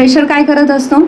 Pressure काय करत असतो?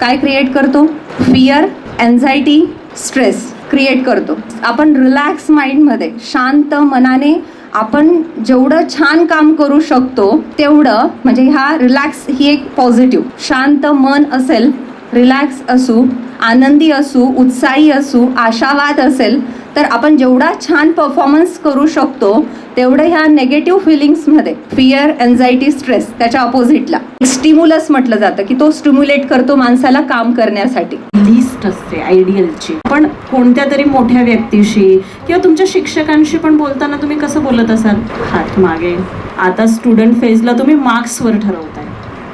काय क्रिएट करतो? फिअर एन्झायटी स्ट्रेस क्रिएट करतो. आपण रिलॅक्स माइंडमध्ये शांत मनाने आपण जेवढं छान काम करू शकतो तेवढं म्हणजे हा रिलॅक्स ही एक पॉझिटिव्ह शांत मन असेल रिलॅक्स असू आनंदी असू उत्साही असू आशावाद असेल तर आपण जेवढा छान परफॉर्मन्स करू शकतो तेवढं ह्या नेगेटिव्ह फिलिंग्समध्ये फिअर एन्झायटी स्ट्रेस त्याच्या अपोजिटला स्टिम्युलस म्हटलं जातं की तो स्टिम्युलेट करतो माणसाला काम करण्यासाठी. लिस्ट असते आयडियलची पण कोणत्या तरी मोठ्या व्यक्तीशी किंवा तुमच्या शिक्षकांशी पण बोलताना तुम्ही कसं बोलत असाल? हात मागे. आता स्टुडंट फेजला तुम्ही मार्क्सवर ठरवता.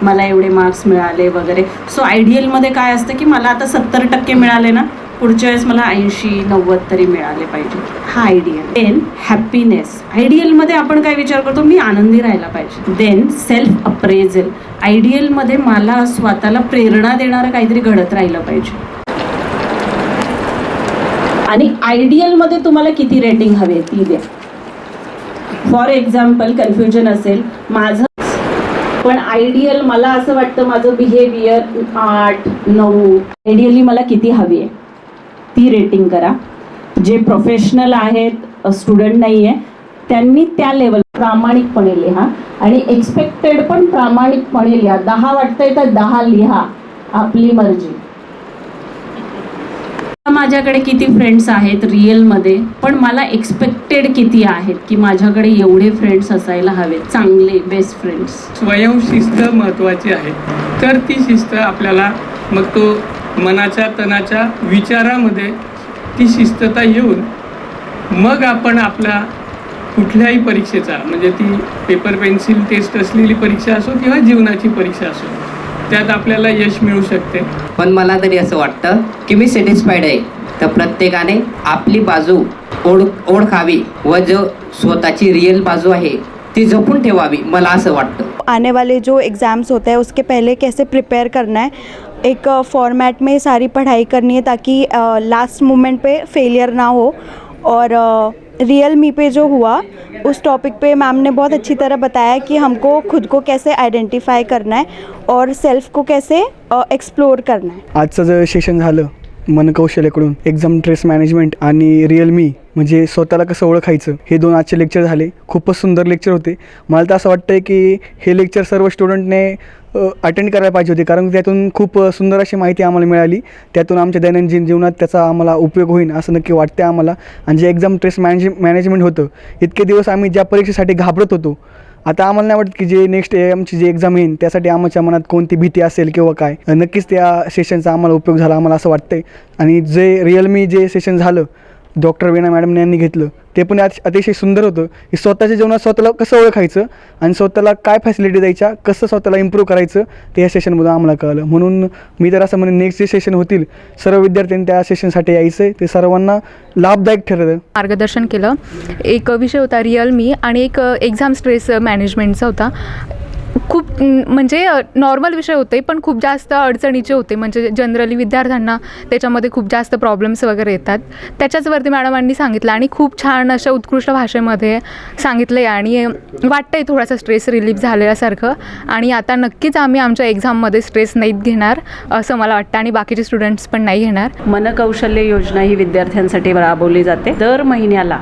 मला एवढे मार्क्स मिळाले वगैरे. सो आयडियलमध्ये काय असतं की मला आता सत्तर टक्के मिळाले ना पुढच्या वेळेस मला ऐंशी नव्वद तरी मिळाले पाहिजे. हा आयडियल देन हॅपीनेस आयडियलमध्ये आपण काय विचार करतो? मी आनंदी राहायला पाहिजे. देन सेल्फ अप्रेझल आयडियलमध्ये मला स्वतःला प्रेरणा देणारं काहीतरी घडत राहिलं पाहिजे. आणि आयडियलमध्ये तुम्हाला किती रेटिंग हवे? ती द्या. फॉर एक्झाम्पल कन्फ्युजन असेल. माझं पण आयडियल मला असं वाटतं माझं बिहेवियर आठ नऊ आयडियली मला किती हवी आहे? ती रेटिंग करा. जे प्रोफेशनल आहेत स्टुडंट नाही आहे त्यांनी त्या लेवल प्रामाणिकपणे लिहा आणि एक्सपेक्टेड पण प्रामाणिकपणे लिहा. दहा वाटतंय तर दहा लिहा. आपली मर्जी. माझ्याकडे किती फ्रेंड्स आहेत रिअलमध्ये पण मला एक्सपेक्टेड किती आहेत की माझ्याकडे एवढे फ्रेंड्स असायला हवेत चांगले बेस्ट फ्रेंड्स स्वयंशिस्त महत्त्वाची आहे. तर ती शिस्त आपल्याला मग तो मनाच्या तनाच्या विचारामध्ये ती शिस्तता येऊन मग आपण आपला कुठल्याही परीक्षेचा म्हणजे ती पेपर पेन्सिल टेस्ट असलेली परीक्षा असो किंवा जीवनाची परीक्षा असो त्यात आपल्याला यश मिळू शकते. पण मला तरी असं वाटतं की मी सॅटिस्फाईड आहे. तर प्रत्येकाने आपली बाजू ओढ ओळखावी व जो स्वतःची रिअल बाजू आहे ती जपून ठेवावी मला असं वाटतं. आने वाले जो एग्ज़ाम्स होते हैं उसके पहले कैसे प्रिपेयर करना है? एक फॉर्मेट में सारी पढ़ाई करनी है ताकि लास्ट मोमेंट पे फेलियर ना हो और रियल मी पे जो हुआ उस टॉपिक पे मैम ने बहुत अच्छी तरह बताया कि हमको खुद को कैसे आइडेंटिफाई करना है और सेल्फ को कैसे एक्सप्लोर करना है। आजचं जे सेशन झालं मन कौशल्याकडून एक्झाम ट्रेस मॅनेजमेंट आणि रिअल मी म्हणजे स्वतःला कसं ओळखायचं हे दोन आजचे लेक्चर झाले. खूपच सुंदर लेक्चर होते. मला तर असं वाटतं की हे लेक्चर सर्व स्टुडंटने अटेंड करायला पाहिजे होती. कारण त्यातून खूप सुंदर अशी माहिती आम्हाला मिळाली. त्यातून आमच्या दैनंदिन जीवनात त्याचा आम्हाला उपयोग होईल असं नक्की वाटते आम्हाला. आणि जे एक्झाम ट्रेस मॅनेज मॅनेजमेंट होतं इतके दिवस आम्ही ज्या परीक्षेसाठी घाबरत होतो आता आम्हाला नाही वाटत की जे नेक्स्ट आमची जी एक्झाम येईल त्यासाठी आमच्या मनात कोणती भीती असेल किंवा काय. नक्कीच त्या सेशनचा आम्हाला उपयोग झाला आम्हाला असं वाटतंय. आणि जे रिअलमी जे सेशन झालं डॉक्टर वीणा मॅडम यांनी घेतलं ते पण अति- अतिशय सुंदर होतं. की स्वतःच्या जीवनात स्वतःला कसं ओळखायचं आणि स्वतःला काय फॅसिलिटी द्यायच्या कसं स्वतःला इम्प्रूव्ह करायचं ते या सेशनमधून आम्हाला कळलं. म्हणून मी तर असं म्हणेन नेक्स्ट जे सेशन होतील सर्व विद्यार्थ्यांनी त्या सेशनसाठी यायचं आहे ते सर्वांना लाभदायक ठरतं. मार्गदर्शन केलं. एक विषय होता रिअल मी आणि एक एक्झाम स्ट्रेस मॅनेजमेंटचा होता. खूप म्हणजे नॉर्मल विषय होते पण खूप जास्त अडचणीचे होते. म्हणजे जनरली विद्यार्थ्यांना त्याच्यामध्ये खूप जास्त प्रॉब्लेम्स वगैरे येतात. त्याच्याचवरती मॅडमांनी सांगितलं आणि खूप छान अशा उत्कृष्ट भाषेमध्ये सांगितलं आहे आणि वाटतं आहे थोडासा स्ट्रेस रिलीफ झालेल्यासारखं आणि आता नक्कीच आम्ही आमच्या एक्झाममध्ये स्ट्रेस नाहीत घेणार असं मला वाटतं. आणि बाकीचे स्टुडंट्स पण नाही घेणार. मनकौशल्य योजना ही विद्यार्थ्यांसाठी राबवली जाते. दर महिन्याला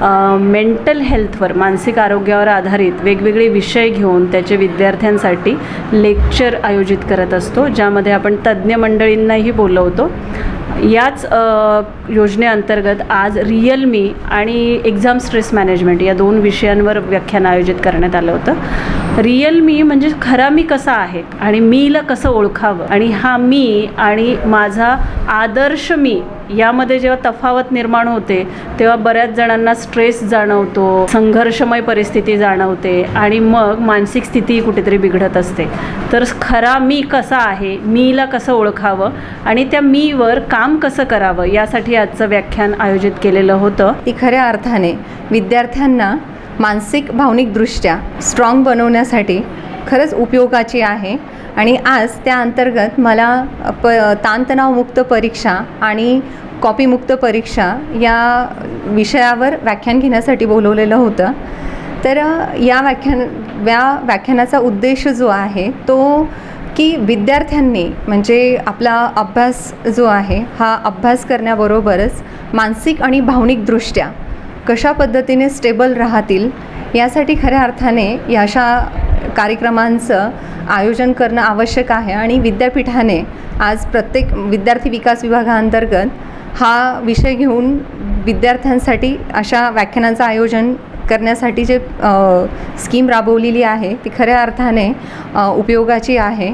मेंटल हेल्थवर मानसिक आरोग्यावर आधारित वेगवेगळे विषय घेऊन त्याचे विद्यार्थ्यांसाठी लेक्चर आयोजित करत असतो ज्यामध्ये आपण तज्ज्ञ मंडळींनाही बोलवतो. याच योजनेअंतर्गत आज रिअल मी आणि एक्झाम स्ट्रेस मॅनेजमेंट या दोन विषयांवर व्याख्यान आयोजित करण्यात आलं होतं. रिअल मी म्हणजे खरा मी कसा आहे आणि मीला कसं ओळखावं? आणि हा मी आणि माझा आदर्श मी यामध्ये जेव्हा तफावत निर्माण होते तेव्हा बऱ्याच जणांना स्ट्रेस जाणवतो संघर्षमय परिस्थिती जाणवते आणि मग मानसिक स्थिती कुठेतरी बिघडत असते. तर खरा मी कसा आहे मीला कसं ओळखावं? आणि त्या मीवर काम काम कसं करावं यासाठी आजचं व्याख्यान आयोजित केलेलं होतं. ती खऱ्या अर्थाने विद्यार्थ्यांना मानसिक भावनिकदृष्ट्या स्ट्रॉंग बनवण्यासाठी खरंच उपयोगाची आहे. आणि आज त्या अंतर्गत मला प ताणतणावमुक्त परीक्षा आणि कॉपीमुक्त परीक्षा या विषयावर व्याख्यान घेण्यासाठी बोलवलेलं होतं. तर या व्याख्यान या व्याख्यानाचा उद्देश जो आहे तो की विद्यार्थ्यांनी म्हणजे आपला अभ्यास जो आहे हा अभ्यास करण्याबरोबरच मानसिक आणि भावनिकदृष्ट्या कशा पद्धतीने स्टेबल राहतील यासाठी खऱ्या अर्थाने या अशा कार्यक्रमांचं आयोजन करणं आवश्यक आहे. आणि विद्यापीठाने आज प्रत्येक विद्यार्थी विकास विभागाअंतर्गत हा विषय घेऊन विद्यार्थ्यांसाठी अशा व्याख्यानांचं आयोजन करण्यासाठी जे स्कीम राबवलेली आहे ती खऱ्या अर्थाने उपयोगाची आहे.